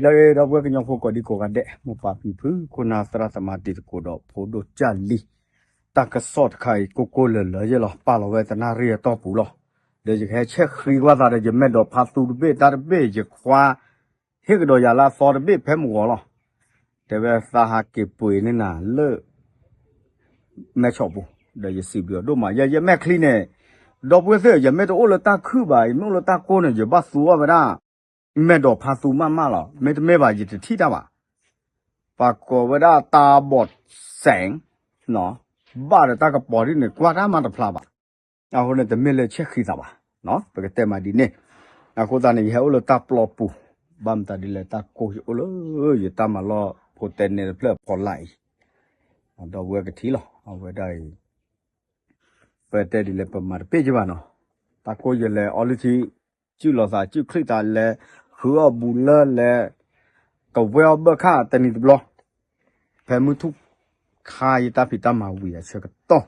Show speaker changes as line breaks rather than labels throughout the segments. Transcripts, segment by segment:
le da bwe kenyo ko ko di ko ga de mo pa pi phu ko na sra sama ti ko do pho do cha li ta ka sot khai ko ko le le ye lo pa lo we ta na ri to pu lo de je khe che khri wa da de je met do pha tu be ta de be je khwa he ko do ya la so de be phe mo lo de be sa ha ke pui ni na le me chop bu de je si bi do ma ye ye me kli ne do bwe se ye me to o le ta khu ba no le ta ko ne je ba su wa ba da မဲ့တော့ဖာသူမမလောမဲ့တမဲပါကြီးတိတာပါပါကောဝဒတာဘော့ဆန်နော်ဘာရတာကပေါ်ရင်းကွာတာမတဖလာပါအခုနဲ့တမဲလက်ချက်ခိတာပါနော်ပကတဲ့မဒီနေအခုတန်ရဟဲလို့တာပလောပူဘမ်တာဒီလက်တာကိုရလို့ရတာမလောဖိုတဲ့နေပလက်ပေါ်လိုက်တော့ဝဲကတိလောအဝဲတိုင်းပတဲ့ဒီလက်ပမာပေကြပါနော်တာကိုရလေအော်လီချီကျူလောစာကျူခရစ်တာလဲ ဟူအဘူလလဲကဝဲဘခတနီဘလောဖဲမှုထုခါယတာဖီတမဝီရချက်တော့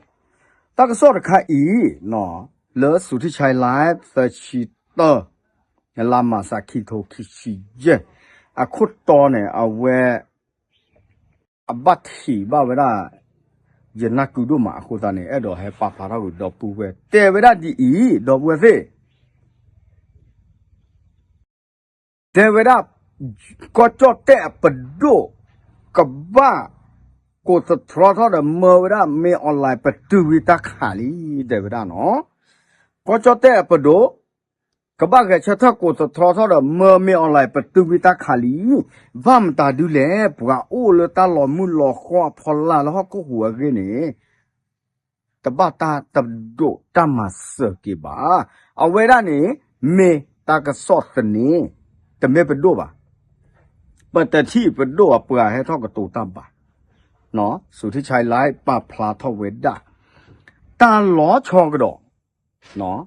တကစောရခါအီနော်လဲစုတိချိုင်လိုက်သချီတော့လာမစာခိထိုခိရှိယေအခုတော့နေအဝဲအဘတ်ဟီဘဝရာယနကူတို့မှာအခုသားနေအဲ့တော့ဟဲပါပါတော့တော့ပူပဲတဲဝရဒီအီတော့ ဝဲစေ develop kocote pedo keba ko se troto de mera me online pedu wita khali develop no kocote pedo keba ke chatha ko se troto de me me online pedu wita khali vam ta du le bwa o le ta lo mu lo khwa phola lo ko huwa ge ne တပတာတဒိုတမစကေပါအဝဲရနေမေတာကစော့စနေတမေပဒိုပါပတတိပဒိုအပွာဟဲထောက်ကတူတပါနော်စုတိချိုင်လို แต่ไม่เป็นด้วยบ่เปิดแต่ที่เป็นด้วยเปลือให้ท่อกระตูตามบ่ะเนาะสุทธิชัยร้าป้าพลาท่เวดได้ตาล้อชอกระดอกเนาะ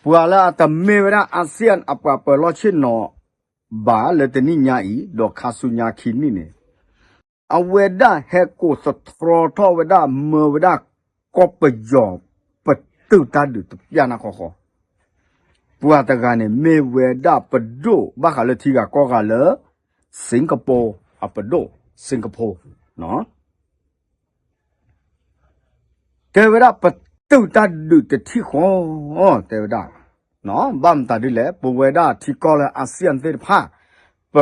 เปลือล้วแต่ไม่เวลาอาเซียนอับปว่าเปิดลอช่นเนาะบ่าเลยแต่นี่ญาอีดอกคาสุญญาคินนี่เนี่ยเอาเวด้าเฮกูสตรอทอเวด้าเมื่อเวดาก็ไปยอมปตุตาดุตยานาขออ ပွာတကနေမေဝေဒပဒိုဘာခလတိကကောကလစင်ကာပူအပဒိုစင်ကာပူနော်တေဝရပတုတဒုတတိခောဟောတေဝဒနော်ဗမ်တဒိလေပဝေဒတိကောလအာဆီယံတေဖာပ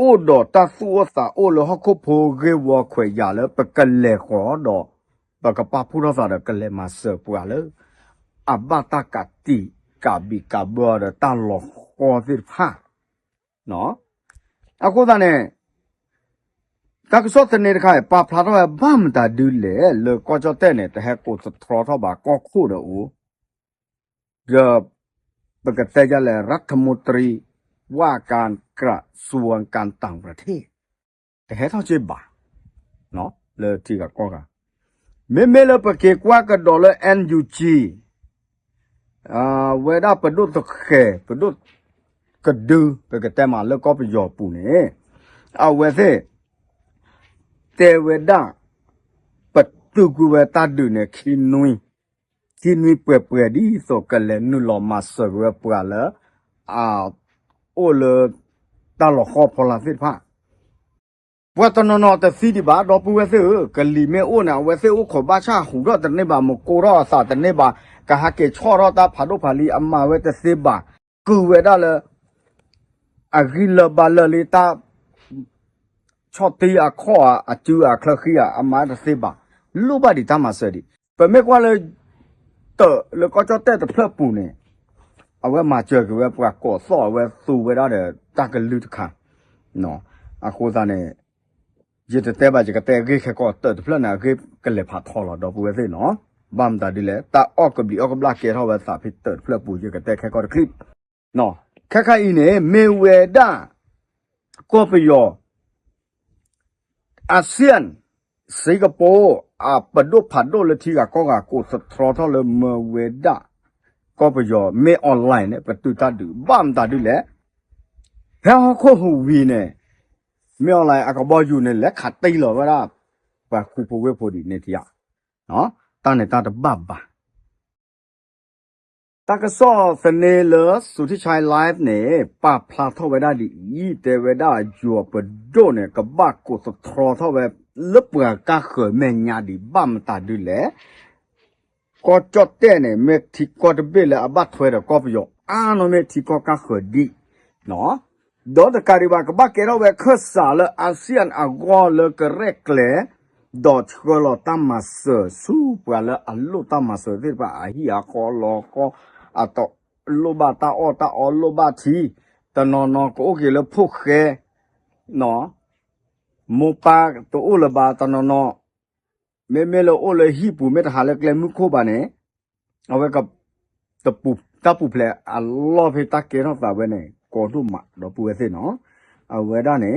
အိုဒတသုဝသအိုလဟခုဖိုဂေဝခွေရလပကလေခောဒပကပပုရသဒကလေမဆပွာလေ abata kati kabi kabor talo khodir pha no ako da ne ka so te ne kha pa phla do ba m ta du le le ko cho te ne te ha ko so thro tho ba ko khu do u ya ปกติจะเลยรัฐมนตรีว่าการกระทรวงการต่างประเทศ แต่ให้เท่าเจ็บบ่าเนาะเลยที่กับก็กันไม่ไม่เลยปกติว่าก็ดอลลาร์ NUG အာဝေဒပဒုတ်ခဲပဒုတ်ကဒူပကတဲမှာလောကပယောပူနေအဝေသေတေဝဒပတုကူဝတဒုနေခိနွိခိနွိပွေပွေဒီဆိုကလေနုလောမဆရပွာလအာအိုလတလခောဖလာဖိဖာဘဝတနနောတစီဒီဘာတော့ပူဝဲစေကလီမဲအိုနာဝဲစေအိုခဘာချာဟူတော့တနေပါမကိုရောစာတနေပါ ကဟာကေချောရတာဖာဒိုဖာလီအမဝဲတစေဘာကူဝဲဒါလအဂီလဘလလီတာချောတီအခေါ်အကျူအခလခိယအမတစေဘာလူပါဒီတမဆဒီပမေကွာလေတလကောချတဲ့တဖလပူနေအဝဲမှာကြွယ်ကဝဲပွားကော့ဆော့ဝဲသူဝဲဒါတဲ့တကလူတခါနော်အခုသားနဲ့ရတဲ့တဲ့ပါကြကတဲ့ဂေခကောတဲ့ဖလနာဂေကလေဖာထော်လာတော့ပွေသေးနော် บามตาดิแลตาออกกบลีออกกบลาเกทอวสาพิเตอร์เพื่อปูอยู่กับแต่แค่ก็คลิปเนาะแค่ๆอีเนี่ยเมเวดาก็ไปยออาเซียนสิงคโปร์อาปดุผัดโดเลยที่กะก็กะกูสตรอทอเลยเมเวดาก็ไปยอเมออนไลน์เนี่ยประตูตาดูบามตาดิแลเฮาโคหูวีเนี่ยเมออนไลน์อะก็บ่อยู่เนี่ยแหละขัดตีหรอว่าล่ะว่าคูโปเวโพดีเนี่ยที่อ่ะเนาะ ne ta da ba ba ta ka so se ne le su ti chai live ne pa pla tho we da di yi te we da ju pa do ne ka ba ko so thro tho we le pa ka kho me nya di ba ma ta di le ko chot te ne me thi ko de be le aba thwe da ko yo a no me thi ko ka kho di no ดอตการิบากบักเกรอเวคสาลอาเซียนอากอลกเรกเล dot kolo tamas su pala allo tamas de ba hi a ko lo ko ato lo ba ta o ta o lo ba thi ta no no ko ke lo phuk ke no mo pa to o lo ba ta no no me me lo o lo hi pu me ta le kle mu ko ba ne awe ka ta pu ta pu ple allo phe ta ke no ta we ne ko lu ma do pu we se no awe da ne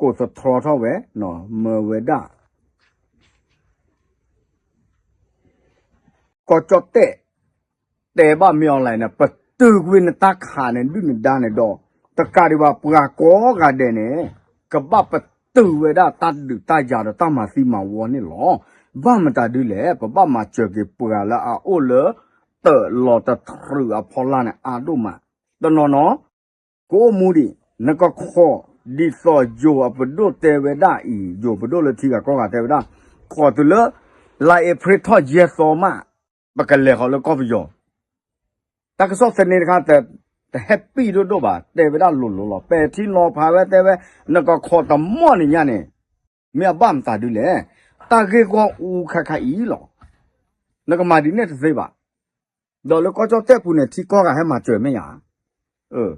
ကိုယ်သထောထောပဲနော်မဝဒကိုကြတ်တဲ့တဲဘမြောင်းလိုက်နေပတူကွင်းတခါနေဒုနဒါနေတော့တကာဒီဘာပူကောကတဲ့နေကပပတူဝဒတတ်ဒူတကြတော့တမစီမဝနေလောဘာမတဒူလေပပမချေကေပူလာအိုလတလောတထရအဖောလာနေအာဒုမတနော်နော်ကိုမူဒီနကခော ดิสอโยอปโดเตเวดาอีโยปโดละทีกะกองกะเตเวดาขอตุเลไลเอพริทอเยซอมาปะกะเลขอละกอฟโยตักซอเซเนกะเตแต่แฮปปี้โดโดบาเตเวดาลุลุลอเปทีลอพาเวเตเวนกะขอตะม่อนี่ญะเนี่ยเมียบ้ามตาดูแลตาเกกองอูคักคักอีลอนกะมาดีเนี่ยเซบาดอลก็จอเตปูเนี่ยทีกอก็ให้มาจ่วยไม่หยาเออ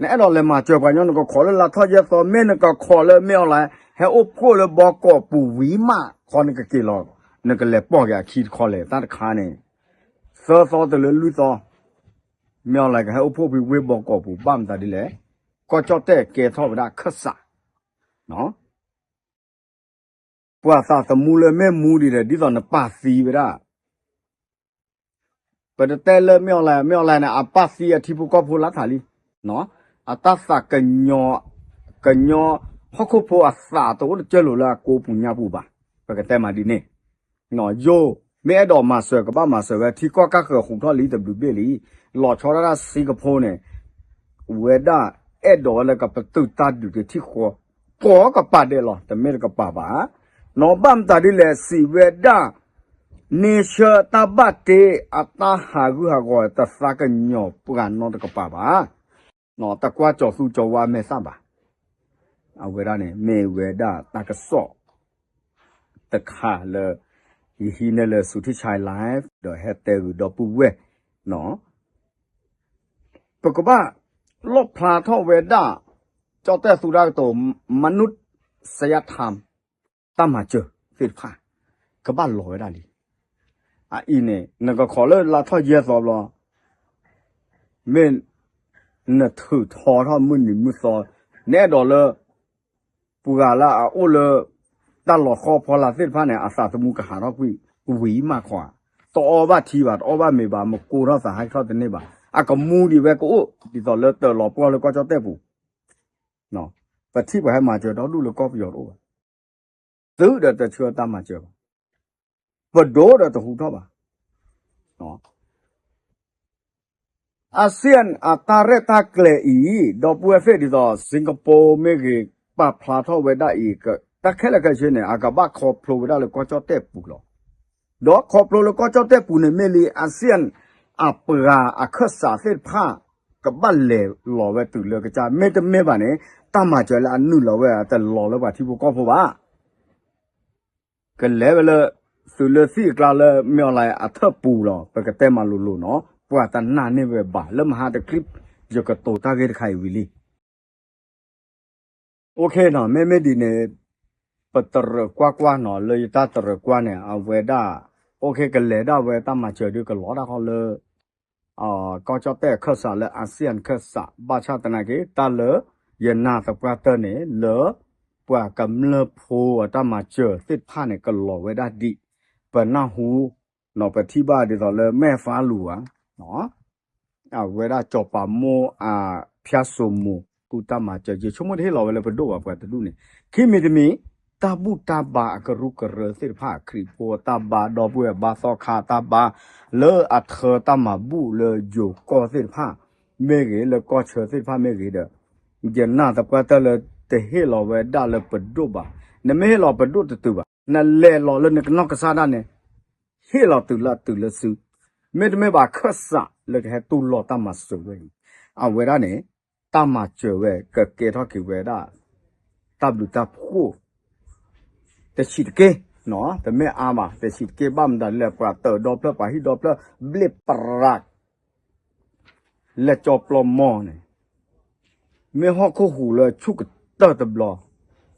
နဲ့အဲ့တော့လည်းမကြွယ်ကွာညောကခေါ်လလာထောရသောမင်းကခေါ်လမြောင်းလာဟဲ့အုပ်ကိုလဘောကပူဝီမခေါ်နကကေလောနကလည်းပေါ့ကြခီခေါ်လေတတ်ခါနေသောသောတလူလူသောမြောင်းလာဟဲ့အုပ်ဖို့ပြီးဝေဘောကပူပမ်တာဒီလေကောကြော့တဲ့ကေသောဗဒခဆာနော်ပွာသာသမူလမဲ့မူနေတယ်ဒီတော့နပါစီဗဒပဒတဲလမြောင်းလာမြောင်းလာနဲ့အပါစီအထီပူကပူလာသာလီနော် အတသကညောကညောဟခုဖို့အစာတော့ကျလို့လားကိုပူညာပူပါပကတဲ့မှာဒီနေ့နော်ယိုမဲတော်မှာဆွဲကပမှာဆွဲပဲထီကောကကခုတော့လီဝပလီလော်ချောရတာစီကဖိုးနဲ့ဝေဒအဲ့တော်လည်းကပတုတ်တတ်တူတိခေါ်ပေါ်ကပါတယ်လားတမဲကပါပါနော်ဘမ်တာဒီလေစီဝေဒနေရှာတဘတ်တေအတဟာဂူဟာကောတသကညောပူကနောတကပါပါ နော်တကွာကြော်စုကြော်ဝါမဲစပါအဝေဒနဲ့မေဝေဒတကဆော့တခါလေယဟိနေလေစုတိချိုင် live တော့ဟက်တဲရူတော့ပူဝဲနော် ปกบะลบพลาทอเวดาเจ้าแต่สุราโตมนุษยธรรมตามมาเจอสิพากบะลอยได้ลิอ่ะอีเนี่ยนก็ขอเลยลาทอเยสอบลอเม่น နထုထောထမှုနိမှုသောနဲ့တော်လပူကလာအိုလတလခေါ်ဖော်လာစစ်ဖာနဲ့အစာသမှုကဟာတော့ကွဝီမခွာတော်ဘာတီဘာတော်ဘာမေဘာမကိုရစာဟိုက်ဆော့တဲ့နေပါအကမူဒီပဲကိုဒီတော်လတော်လပေါ်လကောကြောတဲ့ဘူးနော်ပတိဘာမှာကြောတော့လူလကောပြောတော့သူတတချွတ်တမှာကြောပဒေါ်တော့တဟူတော့ပါနော် อาเซียนอาตาเรตาเกลอีดอกบัวเฟดิดอสิงคโปร์เมกปาพลาทอเวดาอีกตะแค่ละก็เช่นเนี่ยอากาบะคอพลูได้เลยก็จะเตะปุกหรอดอกคอพลูแล้วก็จะเตะปุกเนี่ยเมลีอาเซียนอาเปราอาคสาเฟดผ้ากับบ้านเหล่หล่อเวตุเลือกระจายเมตเมบ้านเนี่ยตามมาเจอแล้วอันนู่นหล่อเวแต่หล่อแล้วว่าที่พวกก็พบว่ากันแล้วเลยสุเลสีกลาเลยเมื่อไรอาเธอปูหรอไปกระเตมาลุลุเนาะ ปวดตันนาเนี่ยแบบบ่าแล้วมหาตะคลิปยกโตตาเกตไขวิลีโอเคเนาะแม่ไม่ดีเนี่ยปตรกว่ากว่าเนาะเลยตาตรกว่าเนี่ยเอาเวด้าโอเคกันเลยด้าเวต้ามาเจอด้วยกันหลอดเขาเลยอ่าก็จะแต่ข้อสารและอาเซียนข้อสารบาชาตนาเกตาเลยยันนาตะกว่าเตเนี่ยเลยปว่ากำเลิพูตามาเจอติดผ้าเนี่ยกันหลอดเวด้าดีปนาหูเนาะไปที่บ้านเดี๋ยวเลยแม่ฟ้าหลวง နော်အဝဲရာကြောပါမိုအာဖျာဆုမူကူတမကြရေချုံမသေးလောပဲဘဒိုပါပွားတလူနေခိမေတမီတာဘူးတာဘာကရုကရစိဖာခရီပိုတာဘာဒေါ်ပွေဘာသောခာတာဘာလေအထတာမဘူးလေဂျိုကောစိဖာမေရေလေကောချေစိဖာမေရေဒဂျန်နာတပတ်တလေတေဟေလောဝဲဒါလေပဒုဘာနမေလောပဒုတတူဘာနလေလောလေနကနောကစားဒနဲ့ဟေလောတူလာတူလဆူ မေတမေပါခတ်စလကဟဲတူလောတမဆူဝဲအဝဲရနဲ့တမကျွယ်ဝဲကကေတော့ကေဝဲတာတပ်လူတပ်ဖို့တချီတကေနော်တမဲအာမတချီတကေဘမ်ဒါလက်ကွာတော်ဒေါပလပါဟီဒေါပလဘလစ်ပရက်လက်ကြောပလမောနေမေဟောခုဟူလချုကတတဘလ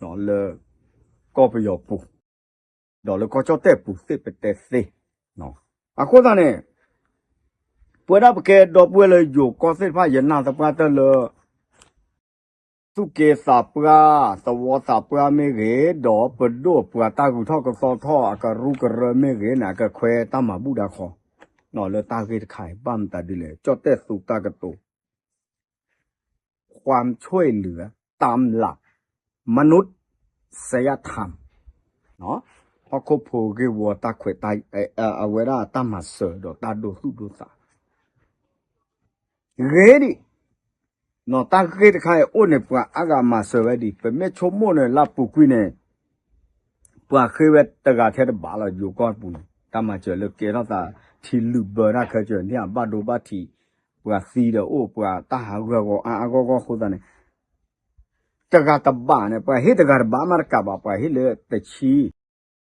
နော်လကောပယောပူဒေါ်လကောချောတဲ့ပူစစ်ပတဲ့စေနော်အခုသားနဲ့ ปวดาปเกดอบเวเลยอยู่ก็เส้นผ้าเย็นหนาสปาเตเลยสุเกสาปลาสวสาปลาไม่เรดอเปิดด้วยปลาตากูท่อกับซอท่ออาการู้กระเรไม่เรหนากระแควตามาบูดาคอหน่อเลตาเกขายบ้ามตาดิเลยจอดเตสุตากระตุความช่วยเหลือตามหลัก มนุษย์ศยธรรมเนาะพอคบโพเกวัวตาแขวตาเออเวราตามาเสดอตาดูสุดูสา ရေဒီနော်တာကေတခိုင်အိုနေပွာအဂါမဆဝဲဒီပမေချုံမနေလပုကွိနေပွာခေဝဲတကထဲဘာလာယူကောပူတမချေလကေရတာထီလူဘရခချေညဘဒိုဘတီပွာစီတော့အိုပွာတာဟာရောကောအာအကောကောခုဒနေတကတဘာနေပွာဟိတကဘာမရကဘာပွာဟိလေတချီ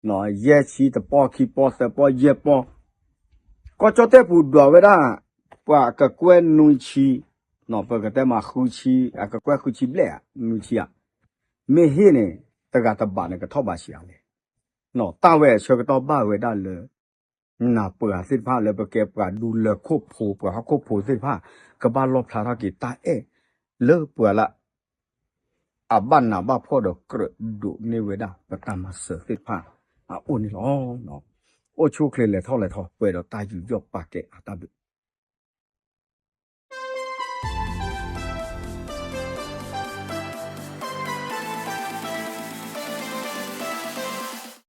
နော်ရဲချီတပေါ်ခီပေါ်စပေါ်ရဲပေါ်ကောချတဲ့ ပူတော်ဝဲတာပွာကကွဲနုံချီနော်ပကတဲ့မှာခူချီအကကွဲခူချီဘလဲနုံချီอ่ะမေဟင်းနေတကတပါနေကထောက်ပါရှိအောင်လေနော်တဝဲချေကတော့ပါဝဲဒါလေနာပွာစစ်ဖာလေပကေပွာဒူလခုတ်ဖိုပွာခုတ်ဖိုစစ်ဖာကဘာလောဖလာရကီတာအဲလေပွာလာအဘန်နာဘဖို့တော့ကရဒူနေဝဲဒါပတမဆစစ်ဖာအိုနီလောနော်အိုချိုကလေလေထောက်လေထောက်ပွဲတော့တာယူရော့ပါကေအတာဘ